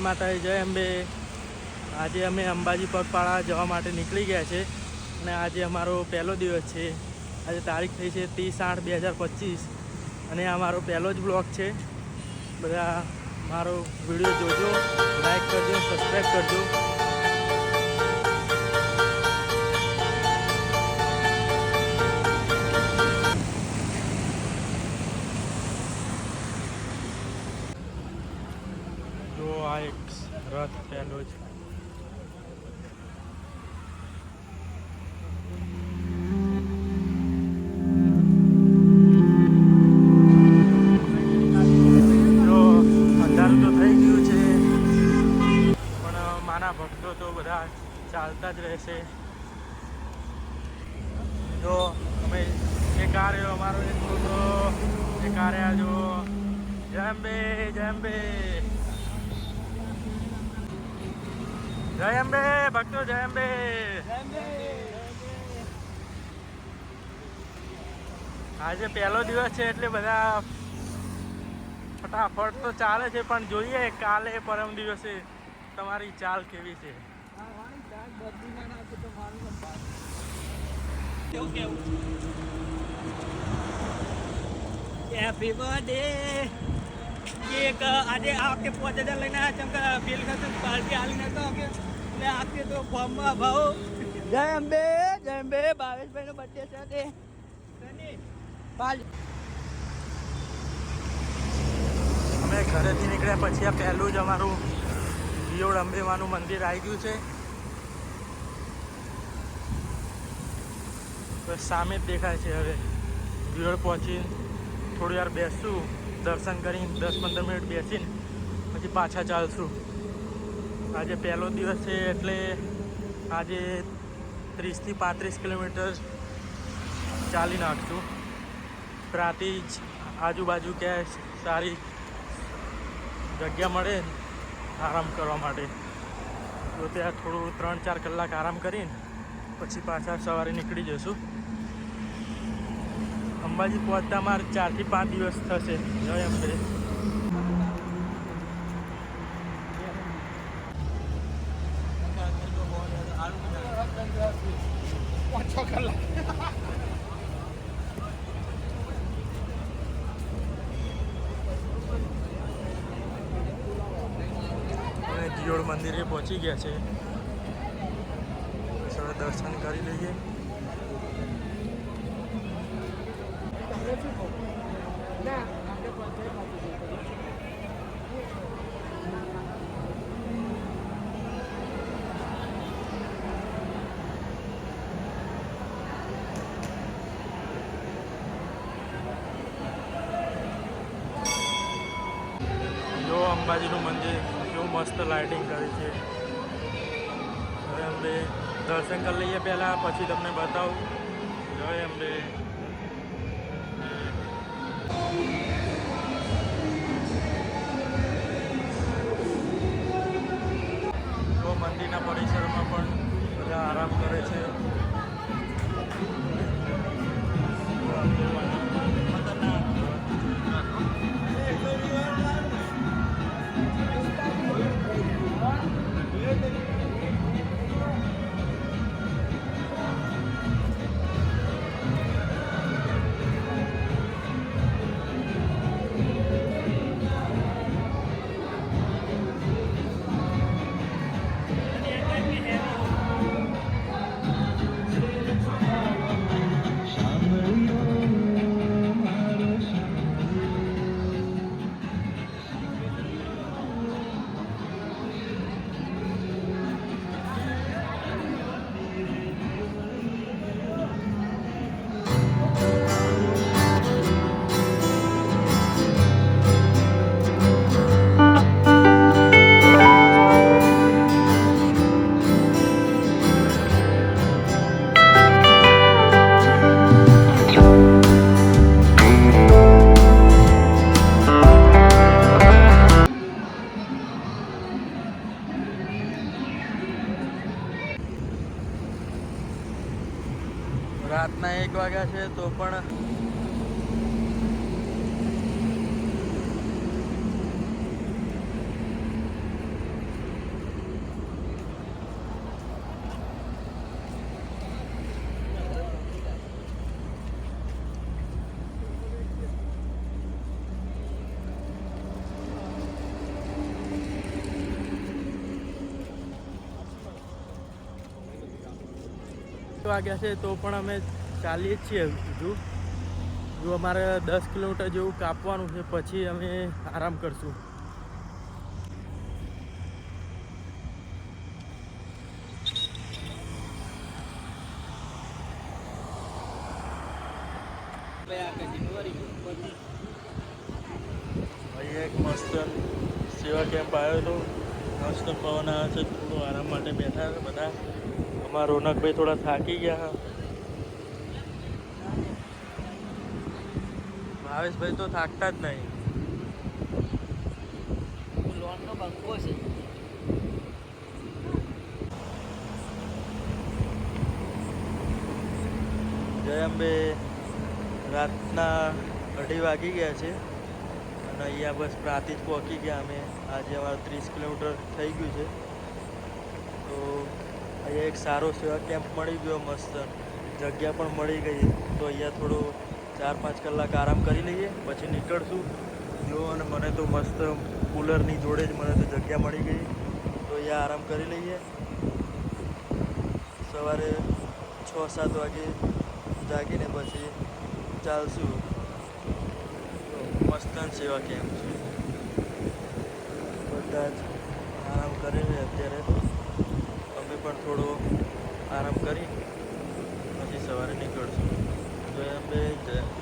માતાજી, જય અંબે. આજે અમે અંબાજી પગપાળા જવા માટે નીકળી ગયા છે અને આજે અમારો પહેલો દિવસ છે. આજે તારીખ થઈ છે ત્રીસ આઠ બે હજાર પચીસ અને અમારો પહેલો જ બ્લોગ છે. બધા મારો વીડિયો જોજો, લાઈક કરજો, સબસ્ક્રાઈબ કરજો. એક રથ પહેલો છે. જો તો ભક્તો તો બધા ચાલતા જ રહેશે. જો અમે જે કાર્યો અમારો એક છોકરો કાર્ય આ રહ્યા જો જય અંબે. જય અંબે ભક્તો જય અંબે આજે પહેલો દિવસ છે એટલે બધા ફટાફટ તો ચાલે છે, પણ જોઈએ કાલે પરમ દિવસે તમારી ચાલ કેવી છે. હેપી કેક આજે આ વખતે પાંચ હજાર લઈને આવ્યા ચમ કે ફીલ કરતો પાર્ટી હાલી નતો કે એટલે આ વખતે તો ફોર્મમાં ભાવ જય અંબે જય અંબે ભાવેશભાઈ નો બર્થડે છે તે અમે ઘરેથી નીકળ્યા પછી આ પહેલું જ અમારું દિયોડ અંબેમાનું મંદિર આવી ગયું છે. બસ સામે જ દેખાય છે હવે. દિયોડ પહોંચી થોડી વાર બેસશું દર્શન કરીને દસ પંદર મિનિટ બેસીને પછી પાછા ચાલશું. આજે પહેલો દિવસ છે એટલે આજે ત્રીસથી પાંત્રીસ કિલોમીટર ચાલી નાખશું. જ આજુબાજુ ક્યાંય સારી જગ્યા મળે આરામ કરવા માટે. તો ત્યાં થોડું ત્રણ ચાર કલાક આરામ કરીને પછી પાછા સવારે નીકળી જશું. અંબાજી પહોંચતા મારે ચારથી પાંચ દિવસ થશે. જય અંબે. અમે દિયોડ મંદિરે પહોંચી ગયા છે. દર્શન કરી લઈએ. અંબાજીનું મંદિર કેવું મસ્ત લાઇટિંગ કરી છે. હવે અમે દર્શન કરી લઈએ પહેલાં, પછી તમને બતાવું. જય અંબે. રહ્યા છે તો પણ વાગ્યા છે તો પણ અમે ચાલીએ છીએ હજુ. જો અમારે દસ કિલોમીટર જેવું કાપવાનું છે, પછી અમે આરામ કરશું. એક મસ્ત સેવા કેમ્પ આવ્યો હતો. મસ્ત પવન આવે છે, થોડું આરામ માટે બેઠા છે બધા. અમારા રોનકભાઈ થોડા થાકી ગયા ભાવેશભાઈ તો થાકતા જ નહીં. લોનનો બંકો છે. જય અંબે રાતના અઢી વાગી ગયા છે. અને અહીંયા બસ પ્રાંતિજ પહોંચી ગયા અમે. આજે અમારે ત્રીસ કિલોમીટર થઈ ગયું છે. તો અહીંયા એક સારો સેવા કેમ્પ મળી ગયો મસ્ત. જગ્યા પણ મળી ગઈ. તો અહીંયા થોડો ચાર પાંચ કલાક આરામ કરી લઈએ, પછી નીકળશું. જો અને મને તો મસ્ત કુલરની જોડે જ મને તો જગ્યા મળી ગઈ. તો અહીંયા આરામ કરી લઈએ. સવારે છ સાત વાગે જાગીને પછી ચાલશું. મસ્તન સેવા કેમ્પ છે? બધા જ આરામ કરે છે અત્યારે. અમે પણ થોડો આરામ કરી, પછી સવારે નીકળશું. remembered